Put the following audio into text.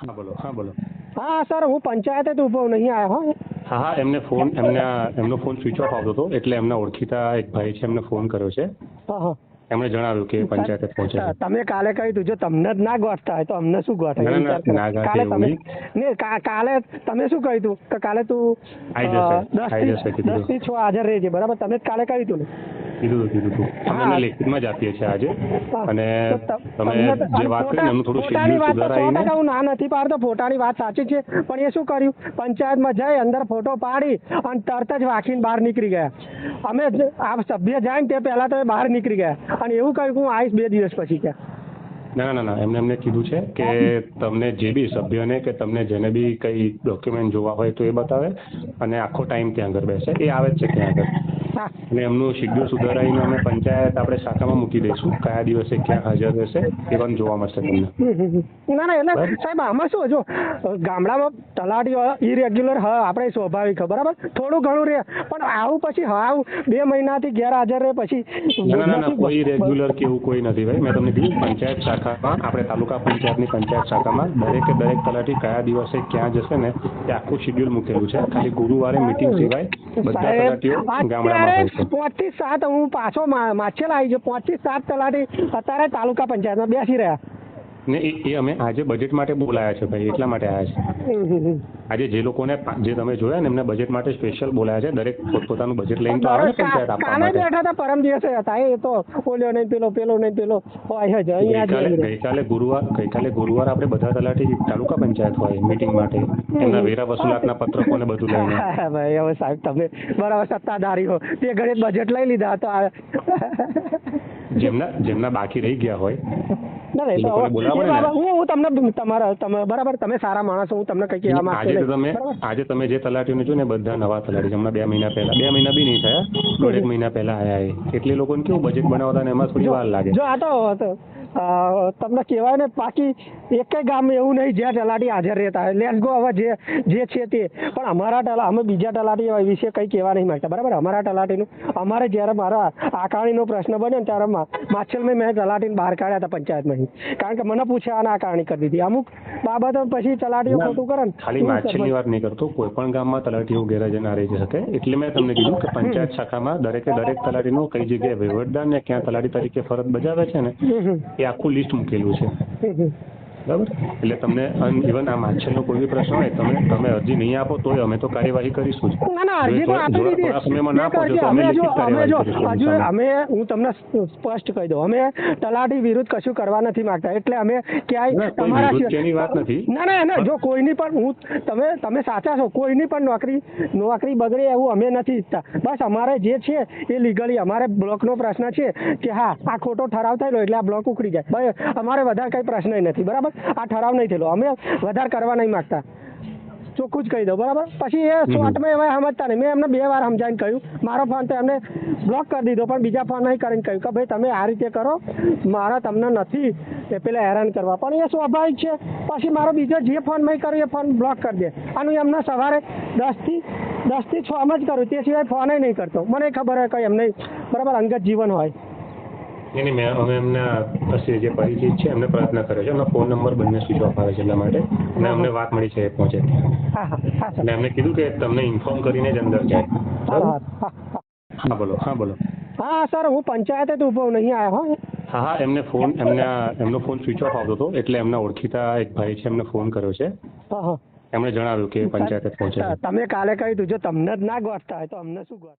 હા બોલો. હા બોલો. હા સર હું પંચાયતે જ ઊભો નહીં આવ્યો હો. હા હા એમને ફોન એમને એમનો ફોન સ્વિચ ઓફ આવતો હતો એટલે એમના ઓળખીતા એક ભાઈ છે એમને ફોન કર્યો છે. હા હા. એમણે જણાવ્યું કે પંચાયતે પહોંચે તમે કાલે કહી દીધું જો તમને જ ના ગોઠતા હોય તો અમને શું ગોઠે કાલે તમે ને કાલે તમે શું કહી દઉં કે કાલે તું દસ થી- જશે કીધું. દસ છ હાજર રહેજે બરાબર? તમે જ કાલે કહી દીધું ને. કીધું કીધું હતું. અમે હા. એમને લેખિતમાં જ આપીએ છીએ આજે. અને તમે જે વાત કરી એનું થોડું શેડ્યુલ સુધારાઈને હું ના નથી પાડતો ફોટાની વાત સાચી છે પણ એ શું કર્યું? પંચાયતમાં જઈ અંદર ફોટો પાડી અને તરત જ વાંકીને બહાર નીકળી ગયા. અમે આ સભ્ય જાય ને તે પહેલા તો એ બહાર નીકળી ગયા. અને એવું કહ્યું કે હું આવીશ બે દિવસ પછી ક્યાં ના ના ના એમને એમને કીધું છે કે તમને જે બી સભ્યને કે તમને જેને બી કઈ ડોક્યુમેન્ટ જોવા હોય તો એ બતાવે અને આખો ટાઈમ ત્યાં આગળ બેસે. એ આવે જ છે ત્યાં આગળ. અને એમનું શેડ્યુલ સુધારાઈને અમે પંચાયત આપણે શાખામાં મૂકી દઈશું. કયા દિવસે ક્યાં હાજર રહેશે એ પણ જોવા મળશે તમને. ના ના એટલે સાહેબ આમાં શું જો ગામડામાં તલાટીઓ ઇરેગ્યુલર હ આપણે સ્વાભાવિક બરાબર? થોડું ઘણું રે પણ આવું પછી હાવ બે મહિનાથી ગેરહાજર રહે પછી ના ના ના, ના કોઈ રેગ્યુલર કે એવું કોઈ નથી ભાઈ. મેં તમને કીધું પંચાયત શાખામાં આપણે તાલુકા પંચાયતની પંચાયત શાખામાં દરેકે દરેક તલાટી કયા દિવસે ક્યાં જશે ને તે આખું શેડ્યુલ મૂકેલું છે. ખાલી ગુરુવારે મીટિંગ સિવાય બધા તલાટીઓ ગામડામાં હોય છે. પાંચથી સાત હું પાછો માછેલા આવી ગયો. પાંચથી સાત તલાટી અત્યારે તાલુકા પંચાયતમાં બેસી રહ્યા. ને એ અમે આજે બજેટ માટે બોલાયા છે ભાઈ એટલા માટે આવ્યા છે. આજે જે લોકોને જે તમે જોયા ને એમને બજેટ માટે સ્પેશિયલ બોલાયા છે દરેક પોતપોતાનું બજેટ લઈને તો આવે ને પંચાયત આપવા માટે. બેઠા હતા પરમ દિવસે હતા. એ તો ઓલ્યો નહીં પેલો પેલો નહીં પેલો. હોય જ અહીંયા ગઈકાલે ગુરુવાર ગઈકાલે ગુરુવાર આપણે બધા તલાટી તાલુકા પંચાયત હોય મીટિંગ માટે. એમના વેરા વસૂલાતના પત્રકો ને બધું લઈને. ભાઈ હવે સાહેબ તમે બરાબર સત્તાધારી હો તે ઘરે બજેટ લઈ લીધા તો જેમના જેમના બાકી રહી ગયા હોય હું હું તમને તમારા તમે બરાબર તમે સારા માણસ હું તમને કઈ કહેવા માંગતો આજે તમે બરાબર? આજે તમે જે તલાટીઓને જો ને બધા નવા તલાટી. હમણાં બે મહિના પહેલા. બે મહિના બી નહીં થયા. દોઢેક મહિના પહેલા આયા એટલે લોકોને કેવું બજેટ બનાવતા ને એમાં થોડી વાર લાગે. જો આ તો તમને કહેવાય ને બાકી એક ગામ એવું નહીં જ્યાં તલાટી હાજર રહેતા હોય. લેટ્સ ગો હવે જે જે છે તે. પણ અમારા તલા અમે બીજા તલાટી વિશે કંઈ કહેવા નહીં માંગતા. બરાબર? અમારા તલાટીનું અમારે જ્યારે મારા આકારણીનો પ્રશ્ન બન્યો ને ત્યારે મા- માછલમાં મેં તલાટીને બહાર કાઢ્યા હતા પંચાયતમાંથી કારણ કે મને પૂછ્યા આના આકારણી કરી દીધી. અમુક બાબતો પછી તલાટીઓ ખોટું કરે ને. ખાલી માછલી વાત નહીં કરતો. કોઈ પણ ગામમાં તલાટીઓ ગેરહાજર ના રહી શકે એટલે મેં તમને કીધું કે પંચાયત શાખામાં દરેકે દરેક તલાટીનો કઈ જગ્યાએ વહીવટદાર ને ક્યાં તલાટી તરીકે ફરજ બજાવે છે ને એ આખું લિસ્ટ મૂકેલું છે. બરાબર? એટલે તમને ઇવન આ માછલનો કોઈ બી પ્રશ્ન હોય તમે તમે અરજી નહીં આપો તોય અમે તો કાર્યવાહી કરીશું ના ના અરજી તો આપી દીધી સમયમાં ના પહોંચો તો અમે લિખિત કાર્યવાહી હજુ અમે હું તમને સ્પષ્ટ કહી દઉં અમે તલાટી વિરુદ્ધ કશું કરવા નથી માંગતા એટલે અમે ક્યાંય તમારા વિરુદ્ધ એની વાત નથી. ના ના ના જો કોઈની પણ હું તમે તમે સાચા છો કોઈની પણ નોકરી નોકરી બગડે એવું અમે નથી ઈચ્છતા. બસ અમારે જે છે એ લીગલી અમારે બ્લોકનો પ્રશ્ન છે કે હા આ ખોટો ઠરાવ થયેલો એટલે આ બ્લોક ઉખડી જાય. અમારે વધારે કઈ પ્રશ્ન નથી બરાબર? આ ઠરાવ નહીં થયેલો. અમે વધારે કરવા નહીં માંગતા. ચોખ્ખું જ કહી દઉં બરાબર? પછી એ શોર્ટમાં એવા સમજતા નહીં. મેં એમને બે વાર સમજાવીને કહ્યું. મારો ફોન તો એમને બ્લોક કરી દીધો પણ બીજા ફોન નહીં કરીને કહ્યું કે ભાઈ તમે આ રીતે કરો. મારા તમને નથી એ પેલા હેરાન કરવા. પણ એ સ્વાભાવિક છે. પછી મારો બીજો જે ફોન મેં કર્યો એ ફોન બ્લોક કરી દે. અને એમને સવારે દસથી દસથી છ માં જ કરું તે સિવાય ફોન નહીં કરતો. મને ખબર હોય કંઈ એમને બરાબર અંગત જીવન હોય. નહીં નહીં મેં અમે એમના પછી જે પરિચિત છે એમને પ્રયત્ન કર્યો છે. એમનો ફોન નંબર બંને સ્વિચ ઓફ આવે છે એટલા માટે. અને અમને વાત મળી છે એ પહોંચે અને એમને કીધું કે તમને ઇન્ફોર્મ કરીને જ અંદર જાય. હા બોલો હા બોલો. હા સર હું પંચાયતે જ ઊભો નહીં આવ્યો હા. હા હા એમને ફોન એમના એમનો ફોન સ્વિચ ઓફ આવતો હતો એટલે એમના ઓળખીતા એક ભાઈ છે એમને ફોન કર્યો છે. હા હા. એમણે જણાવ્યું કે પંચાયતે પહોંચે તમે કાલે કહ્યું તું જો તમને જ ના ગોઠતા હોય તો અમને શું ગોઠ